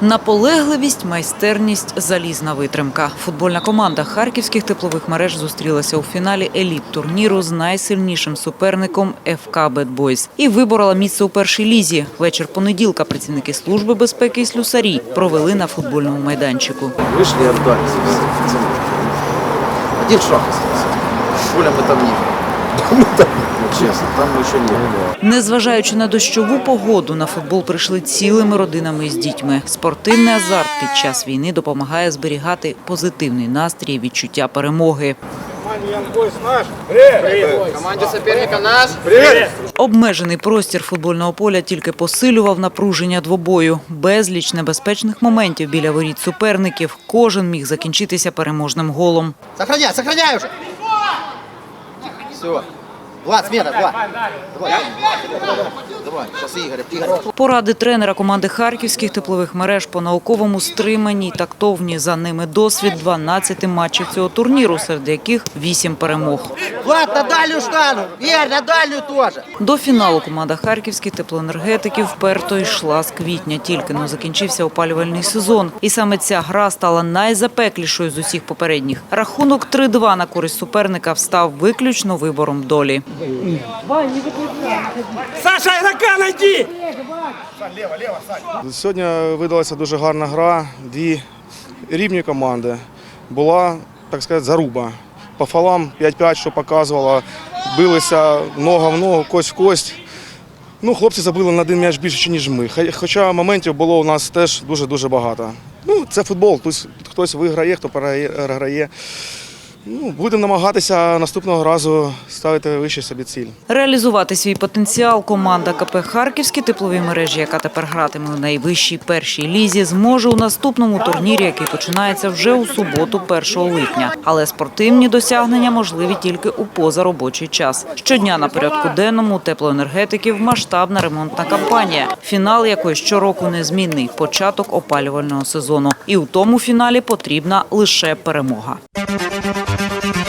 Наполегливість, майстерність, залізна витримка. Футбольна команда харківських теплових мереж зустрілася у фіналі еліт турніру з найсильнішим суперником ФК «Бедбойз» і виборола місце у першій лізі. Вечір понеділка працівники служби безпеки і слюсарі провели на футбольному майданчику. Вышли и отдались. Один шаг остался. Поля там не были. Ну, честно, там мы еще не были. Незважаючи на дощову погоду, на футбол прийшли цілими родинами з дітьми. Спортивний азарт під час війни допомагає зберігати позитивний настрій і відчуття перемоги. Команде соперника наш. Обмежений простір футбольного поля тільки посилював напруження двобою. Безліч небезпечних моментів біля воріт суперників. Кожен міг закінчитися переможним голом. Сохраняй, сохраняй уже. Все. Влад, смена, Влад. Давай. Поради тренера команди харківських теплових мереж по науковому стриманні й тактовні. За ними досвід 12 матчів цього турніру, серед яких 8 перемог. Влад, на дальнюю штангу. Игорь, на дальнюю тоже. До фіналу команда харківських теплоенергетиків вперто йшла з квітня. Тільки но закінчився опалювальний сезон. І саме ця гра стала найзапеклішою з усіх попередніх. Рахунок 3-2 на користь суперника встав виключно вибором долі. Саша, игрока найди! Сьогодні видалася дуже гарна гра. Дві рівні команди. Була, так сказати, заруба. По фалам 5-5, що показувало, билися нога в ногу, кость в кость. Ну, хлопці забили на один м'яч більше, ніж ми. Хоча моментів було у нас теж дуже-дуже багато. Ну, це футбол. Хтось, хтось виграє, хто переграє. Ну, будемо намагатися наступного разу ставити вище собі ціль. Реалізувати свій потенціал команда КП Харківські теплові мережі, яка тепер гратиме у найвищій першій лізі, зможе у наступному турнірі, який починається вже у суботу, 1 липня. Але спортивні досягнення можливі тільки у позаробочий час. Щодня на порядку денному у теплоенергетиків масштабна ремонтна кампанія, фінал якої щороку незмінний початок опалювального сезону. І у тому фіналі потрібна лише перемога. Música